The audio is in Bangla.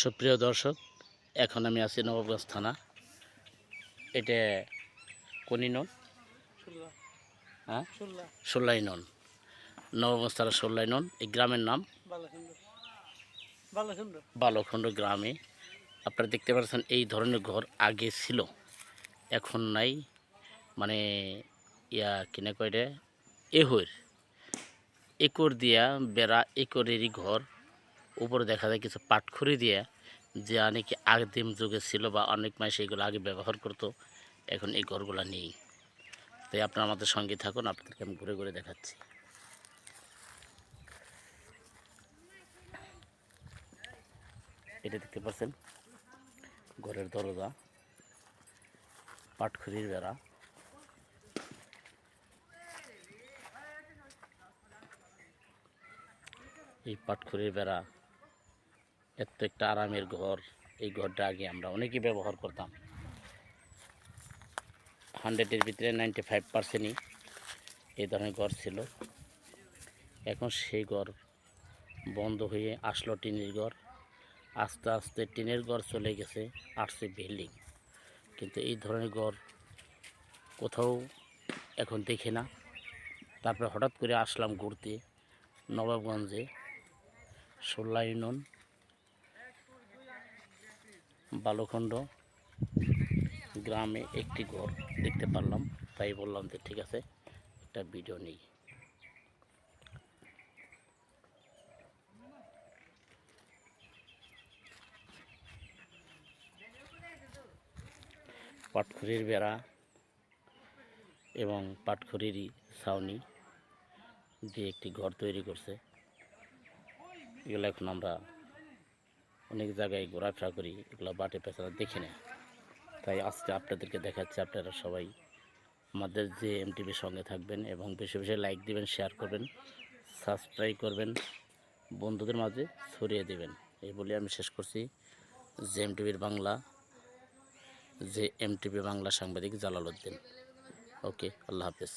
সুপ্রিয় দর্শক, এখন আমি আছি নবাবগঞ্জ থানা। এটা কোনি নন? হ্যাঁ? সোল্লাই নন। নবাবগঞ্জ থানা সোল্লাই নন। এই গ্রামের নাম? বালখণ্ড গ্রামে। আপনারা দেখতে পাচ্ছেন, এই ধরনের ঘর আগে ছিল, এখন নাই। মানে ইয়া কিনা কয়টা এহর। একর দিয়া বেড়া, একরেরই ঘর। উপরে দেখা যায় কিছু পাটখড়ি দিয়ে যে নাকি আগদিম যুগে ছিল বা অনেক মাস এগুলো আগে ব্যবহার করতো, এখন এই ঘরগুলো নেই। তাই আপনারা আমাদের সঙ্গে থাকুন, আপনাদেরকে আমি ঘুরে ঘুরে দেখাচ্ছি। এটা দেখতে পাচ্ছেন? ঘরের দরজা পাটখড়ির বেড়া। এই পাটখড়ির বেড়া এত একটা আরামের ঘর। এই ঘরটা আগে আমরা অনেকেই ব্যবহার করতাম। হান্ড্রেডের ভিতরে নাইনটি ফাইভ পার্সেন্টই এই ধরনের ঘর ছিল। এখন সেই ঘর বন্ধ হয়ে আসলো টিনের ঘর। আস্তে আস্তে টিনের ঘর চলে গেছে, আসছে বিল্ডিং। কিন্তু এই ধরনের ঘর কোথাও এখন দেখি না। তারপরে হঠাৎ করে আসলাম ঘুরতে নবাবগঞ্জে, সোল্লা ইউনিয়ন। বালুখণ্ড গ্রামে একটি ঘর দেখতে পারলাম, তাই বললাম যে ঠিক আছে, একটা ভিডিও নেই। পাটখড়ির বেড়া এবং পাটখড়িরই ছাউনি দিয়ে একটি ঘর তৈরি করছে। এগুলো এখন আমরা অনেক জায়গায় ঘোরাফেরা করি, এগুলো বাটে পেছাড়া দেখি না। তাই আজকে আপনাদেরকে দেখাচ্ছি, আপনারা সবাই আমাদের যে এমটিভির সঙ্গে থাকবেন এবং বেশি বেশি লাইক দিবেন শেয়ার করবেন সাবস্ক্রাইব করবেন, বন্ধুদের মাঝে ছড়িয়ে দেবেন। এই বলে আমি শেষ করছি। যে এমটিভির বাংলা, যে এমটিভি বাংলা সাংবাদিক জালাল উদ্দিন। ওকে আল্লাহ হাফেজ।